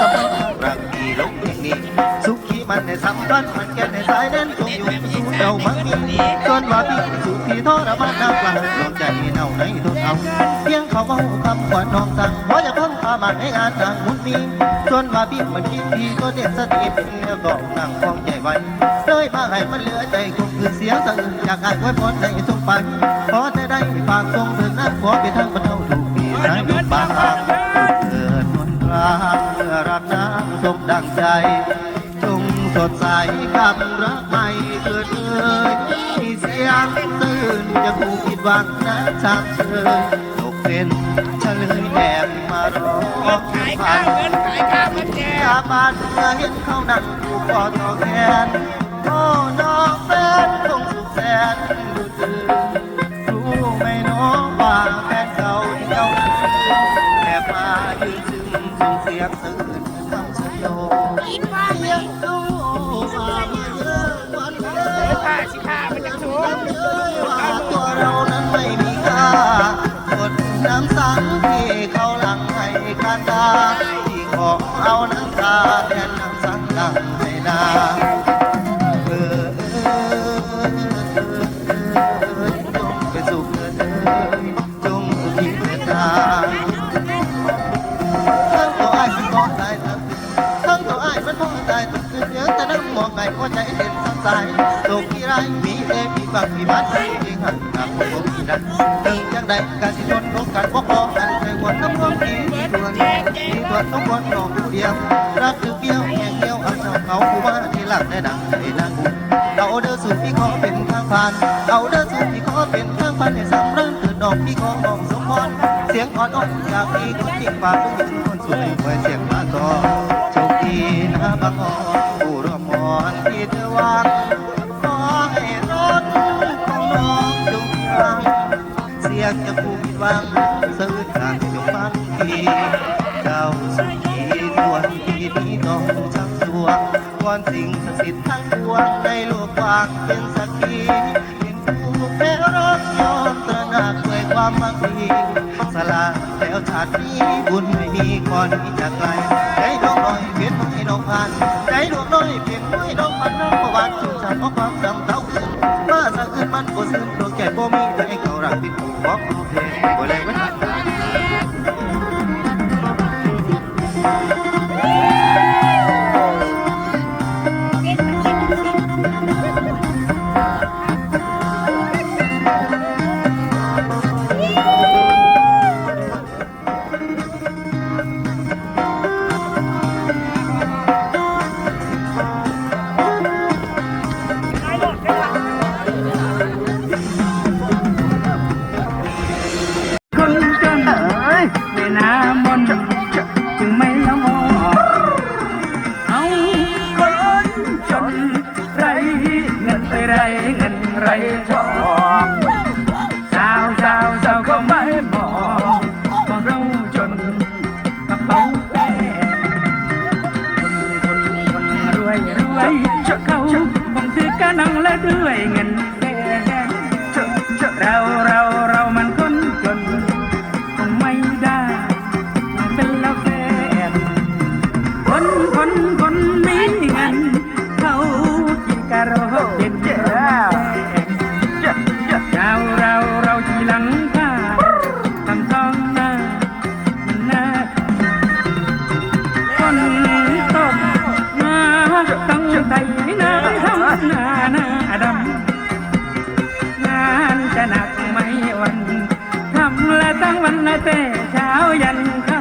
สำคัญรักดีลงนิดสุขีมันในสำคัญมันแก่ในสายเล่นคงอยู่สู่เดามังมีส่วนว่าพี่สุที่ทรมานนักหลังดงใจเน่าในทุนเอาเพียงเขาเมาคำขวัญน้องสั่งว่าจะพ้นวามมันให้งานนางมุนมีส่วนว่าพี่มันคิดดีก็เด็ดสติเป็นเรื่องบอกนางคงใหญ่ไว้เลยมาให้มันเหลือใจคงคือเสียงสั่งอยากอ่านไว้พ้นในทุกปันขอแต่ได้ฝากทรงถึงนั้ขอไปทางบรรเทาทุกปีนะยุบบาง ดังใจ จงสดใสกับรักใหม่เกิดเอยมีเสียงตื่นจะผูกผิดหวังนะชางเชยตกเป็นเฉลยแอบมาร้องขายข้าวเงินขายข้าวมันแจยาบานเมื่อเห็นเขานั่งผูกคอต่อแขนโอ้น้ มีบักมีบัดมีหันกับพวกมีดันถึงจังใดกาสิทนลงกันว่าพอกันในวันน้ำความดีตัวนี้มีตัวต้องคนนองผู้เดียวรักคือเกี้ยวแง่เกี้ยวเอาเจ้าเขาผู้ว่าที่หลักได้ดังในนางเอาเด้อสู่พี่ขอเป็นทางผ่านเอาเด้อสู่พี่ขอเป็นทางผ่านในสำเริงเกิดดอกพี่ขอมองสมพรเสียงอ่อนๆจากพี่คนจริงฝากผู้หญิงคนสวยคอยเสียงมาต่อโชคดีนะบางอ่อนผู้ร่วมมอนที่เธอวาง สลาแล้วชาตินี้บุญไม่มีก่อนที่จะไกลใจดวงน้อยเปลี่ยนให้น้องผ่านใจดวงน้อยเปลี่ยนให้น้องพันน้องประวัติชุมชาติของความจำเท่าขึ้นมาสักอื่นมันก็ซึ้งดวงใจบ่มีแต่ให้เขารักเป็นผู้บอกเพลงบ่แลงไว้ทันคน ด้วยเงินแสน หน้าดำงานจะหนักไม่วันทำและตั้งวันละแต่เช้ายันค่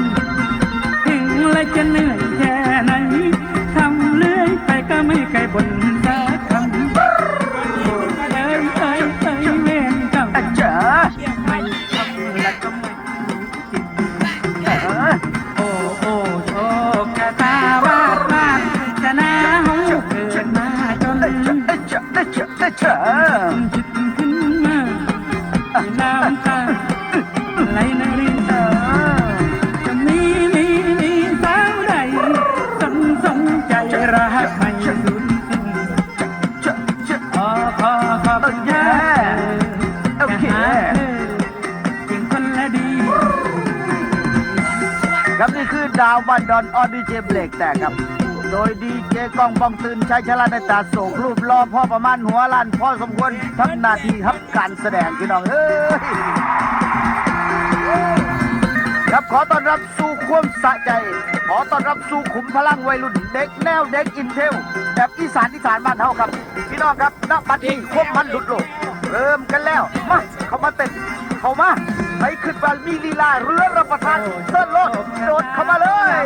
ำถึงละจะเหนื่อยแค่ไหนทำเรื่อยไปก็ไม่ไกลบน รักไม่สูญสิ้นขอขอขอบคุณยาโอเคเพียงคนละดี ครับนี่คือดาวบันดอนออดีเจเบรกแต่ครับ โดยดีเจกล้องบ้องตื่นชัยชลาในตาโศกรูปรอพ่อประมาณหัวล้านพ่อสมควรทำหน้าที่ครับการแสดงพี่น้องเฮ้ย ครับขอต้อนรับสู่ความสะใจ ขอต้อนรับสู่ขุมพลังวัยรุ่นเด็กแนวเด็กอินเทลแบบอีสานอีสานบ้านเฮาครับ พี่น้องครับณบัดนี้ควบมันหลุดโลกเริ่มกันแล้วมาเข้ามาเต้นเข้ามาไปขึ้นบามีลีลาเรือรับประทานเส้นโลดโดดเข้ามาเลย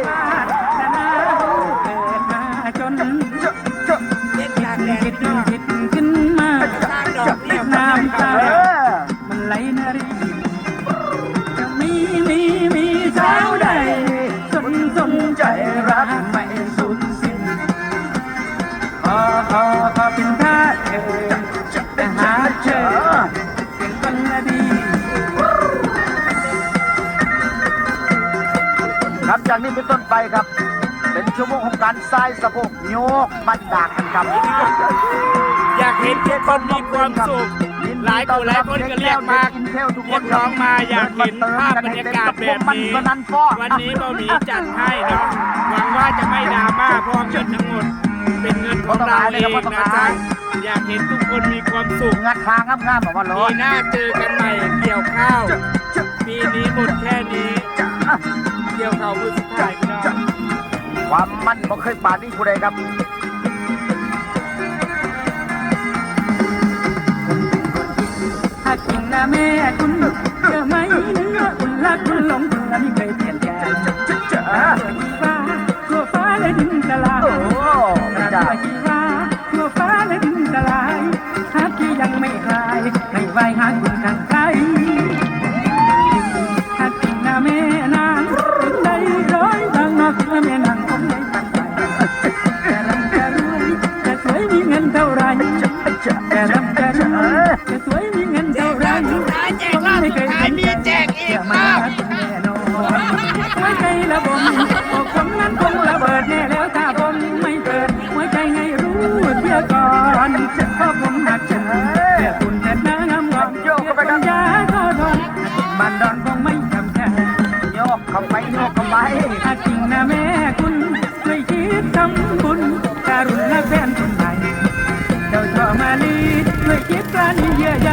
เป็นต้นไปครับ เป็นชั่วโมงของการทรายสะโพกโยกบันดากกันครับอยากเห็นทุกคนมีความสุขหลายคนหลายคนก็เรียกมาเรียกร้องมาอยากเห็นภาพบรรยากาศแบบนี้วันนี้เบาหมีจัดให้เนาะหวังว่าจะไม่ดราม่าเพราะเงินทั้งหมด เป็นเงินของเราเองนะจ๊ะอยากเห็นทุกคนมีความสุขงัดทางงามๆบอกว่าร้ปีอนหน้าเจอกันใหม่เกี่ยวข้าวปีนี้หมดแค่นี้ เกี่ยวข้าวมือสุดท้ายพี่น้องความมันบ่เคยปาดนี่ผู้ใดครับหากจริงนะแม่คุณเจอไหมเนื้อคุณรักคุณหลงคุณไม่เคยเปลี่ยนใจเจ้าเกิดที่ฟ้าทั่วฟ้าและดินสลายโอ้ กเข้าจริงนะแม่คุณช่วยคิดทำบุญการุณและแฟนคนใหม่เจ้าชอมาลีช่วยคิดปราณีเยื่อใย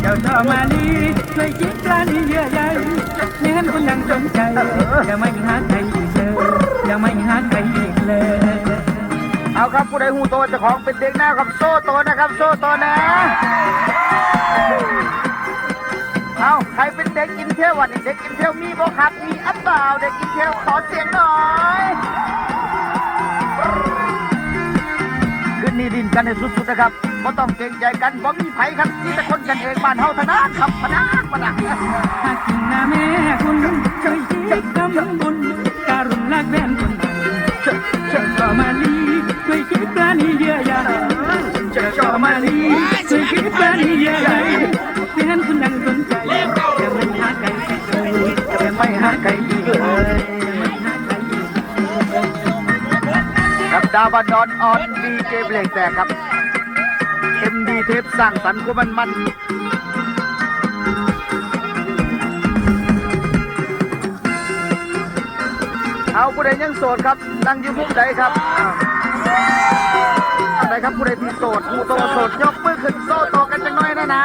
เจ้าชอมาลีช่วยคิดปลาณีเยื่อใยแม้นคุณยังสนใจอย่าไม่หาใครอีกเลยอย่าไม่หาใครอีกเลยเอาครับผู้ใดหูโตเจ้าของเป็นเด็กแนวครับโซ่โตนะครับโซ่โตนะเอาใครเป็นเด็กอินเทลวันนี้เด็กอินเทลมีบ่ครับมีอัป เปล่า เด็กอินเทลขอเสียงหน่อย ขึ้นนี่ดินกันให้สุดๆนะครับบ่ต้องเกรงใจกันบ่มีไผครับมีแต่คนกันเองบ้านเฮาเท่านั้นครับพนะาวบันดอนออนดีเจเบรกแตกครับเอ็มดีเทปสร้างสรรค์กูมันมันเอาผู้ใดยังโสดครับนั่งอยู่มุมใดครับอันใดครับผู้ใดที่โสดผู้โตโสดยกมือขึ้นโซ่โตกันจังน้อยนะนะ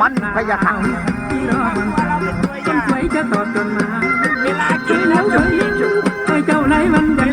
มันพยาคังจนสวยจะตอบจนมาเวลาช่กินแล้แล้ววช่วยยิ้มช่วยเจ้าไหนมันได้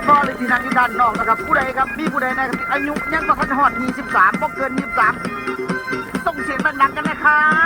ที่ดินอยู่อหรือที่นั่งอยู่ด้านนอกนะครับ ผู้ใดครับมีผู้ใดนะครับอายุยังบ่ทันหอด23บ่เกิน23ส่งเสียงดังๆกันนะครับ